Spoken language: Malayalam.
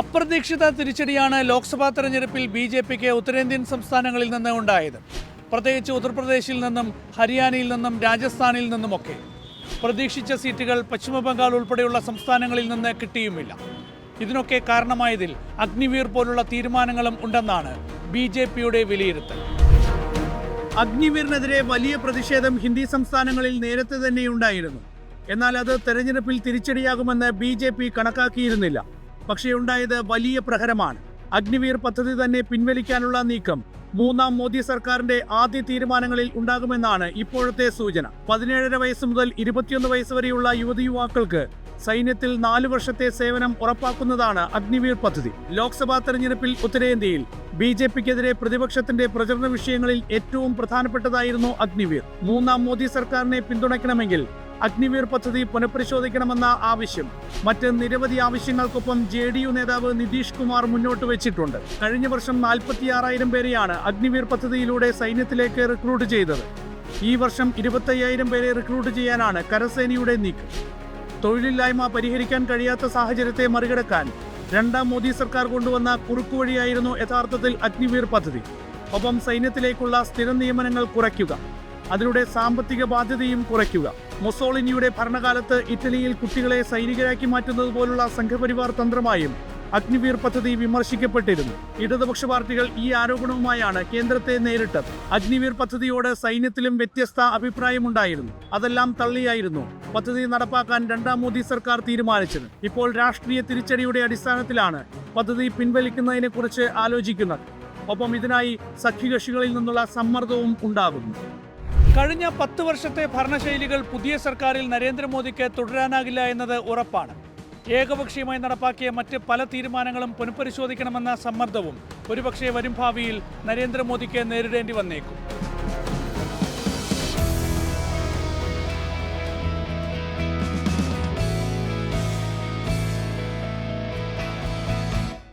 അപ്രതീക്ഷിത തിരിച്ചടിയാണ് ലോക്സഭാ തെരഞ്ഞെടുപ്പിൽ ബി ജെ പിക്ക് ഉത്തരേന്ത്യൻ സംസ്ഥാനങ്ങളിൽ നിന്ന് ഉണ്ടായത്. പ്രത്യേകിച്ച് ഉത്തർപ്രദേശിൽ നിന്നും ഹരിയാനയിൽ നിന്നും രാജസ്ഥാനിൽ നിന്നുമൊക്കെ. പ്രതീക്ഷിച്ച സീറ്റുകൾ പശ്ചിമബംഗാൾ ഉൾപ്പെടെയുള്ള സംസ്ഥാനങ്ങളിൽ നിന്ന് കിട്ടിയുമില്ല. ഇതിനൊക്കെ കാരണമായതിൽ അഗ്നിവീർ പോലുള്ള തീരുമാനങ്ങളും ഉണ്ടെന്നാണ് ബി ജെ പിയുടെ വിലയിരുത്തൽ. അഗ്നിവീറിനെതിരെ വലിയ പ്രതിഷേധം ഹിന്ദി സംസ്ഥാനങ്ങളിൽ നേരത്തെ തന്നെയുണ്ടായിരുന്നു എന്നാൽ അത് തെരഞ്ഞെടുപ്പിൽ തിരിച്ചടിയാകുമെന്ന് ബി കണക്കാക്കിയിരുന്നില്ല. പക്ഷേ ഉണ്ടായത് വലിയ പ്രഹരമാണ്. അഗ്നിവീർ പദ്ധതി തന്നെ പിൻവലിക്കാനുള്ള നീക്കം മൂന്നാം മോദി സർക്കാരിന്റെ ആദ്യ തീരുമാനങ്ങളിൽ ഉണ്ടാകുമെന്നാണ് ഇപ്പോഴത്തെ സൂചന. പതിനേഴര വയസ്സ് മുതൽ ഇരുപത്തിയൊന്ന് വയസ്സ് വരെയുള്ള യുവതി യുവാക്കൾക്ക് സൈന്യത്തിൽ നാലു വർഷത്തെ സേവനം ഉറപ്പാക്കുന്നതാണ് അഗ്നിവീർ പദ്ധതി. ലോക്സഭാ തെരഞ്ഞെടുപ്പിൽ ഉത്തരേന്ത്യയിൽ ബി ജെ പിക്കെതിരെ പ്രതിപക്ഷത്തിന്റെ പ്രചരണ വിഷയങ്ങളിൽ ഏറ്റവും പ്രധാനപ്പെട്ടതായിരുന്നു അഗ്നിവീർ. മൂന്നാം മോദി സർക്കാരിനെ പിന്തുണയ്ക്കണമെങ്കിൽ അഗ്നിവീർ പദ്ധതി പുനഃപരിശോധിക്കണമെന്ന ആവശ്യം. മറ്റ് നിരവധി ആവശ്യങ്ങൾക്കൊപ്പം ജെ ഡി യു നേതാവ് നിതീഷ് കുമാർ മുന്നോട്ട് വെച്ചിട്ടുണ്ട്. കഴിഞ്ഞ വർഷം നാൽപ്പത്തിയാറായിരം പേരെയാണ് അഗ്നിവീർ പദ്ധതിയിലൂടെ സൈന്യത്തിലേക്ക് റിക്രൂട്ട് ചെയ്തത്. ഈ വർഷം ഇരുപത്തയ്യായിരം പേരെ റിക്രൂട്ട് ചെയ്യാനാണ് കരസേനയുടെ നീക്കം. തൊഴിലില്ലായ്മ പരിഹരിക്കാൻ കഴിയാത്ത സാഹചര്യത്തെ മറികടക്കാൻ രണ്ടാം മോദി സർക്കാർ കൊണ്ടുവന്ന കുറുക്കുവഴിയായിരുന്നു യഥാർത്ഥത്തിൽ അഗ്നിവീർ പദ്ധതി. ഒപ്പം സൈന്യത്തിലേക്കുള്ള സ്ഥിര നിയമനങ്ങൾ കുറയ്ക്കുക. അതിലൂടെ സാമ്പത്തിക ബാധ്യതയും കുറയ്ക്കുക. മൊസോളിനിയുടെ ഭരണകാലത്ത് ഇറ്റലിയിൽ കുട്ടികളെ സൈനികരാക്കി മാറ്റുന്നത് പോലുള്ള സംഘപരിവാർ തന്ത്രമായും അഗ്നിവീർ പദ്ധതി വിമർശിക്കപ്പെട്ടിരുന്നു. ഇടതുപക്ഷ പാർട്ടികൾ ഈ ആരോപണവുമായാണ് കേന്ദ്രത്തെ നേരിട്ടത്. അഗ്നിവീർ പദ്ധതിയോട് സൈന്യത്തിലും വ്യത്യസ്ത അഭിപ്രായമുണ്ടായിരുന്നു. അതെല്ലാം തള്ളിയായിരുന്നു പദ്ധതി നടപ്പാക്കാൻ രണ്ടാം മോദി സർക്കാർ തീരുമാനിച്ചത്. ഇപ്പോൾ രാഷ്ട്രീയ തിരിച്ചടിയുടെ അടിസ്ഥാനത്തിലാണ് പദ്ധതി പിൻവലിക്കുന്നതിനെ കുറിച്ച് ആലോചിക്കുന്നത്. ഒപ്പം ഇതിനായി സഖ്യകക്ഷികളിൽ നിന്നുള്ള സമ്മർദ്ദവും ഉണ്ടാകുന്നു. കഴിഞ്ഞ പത്ത് വർഷത്തെ ഭരണശൈലികൾ പുതിയ സർക്കാരിൽ നരേന്ദ്രമോദിക്ക് തുടരാനാകില്ല എന്നത് ഉറപ്പാണ്. ഏകപക്ഷീയമായി നടപ്പാക്കിയ മറ്റ് പല തീരുമാനങ്ങളും പുനഃപരിശോധിക്കണമെന്ന സമ്മർദ്ദവും ഒരുപക്ഷെ വരും ഭാവിയിൽ നരേന്ദ്രമോദിക്ക് നേരിടേണ്ടി വന്നേക്കും.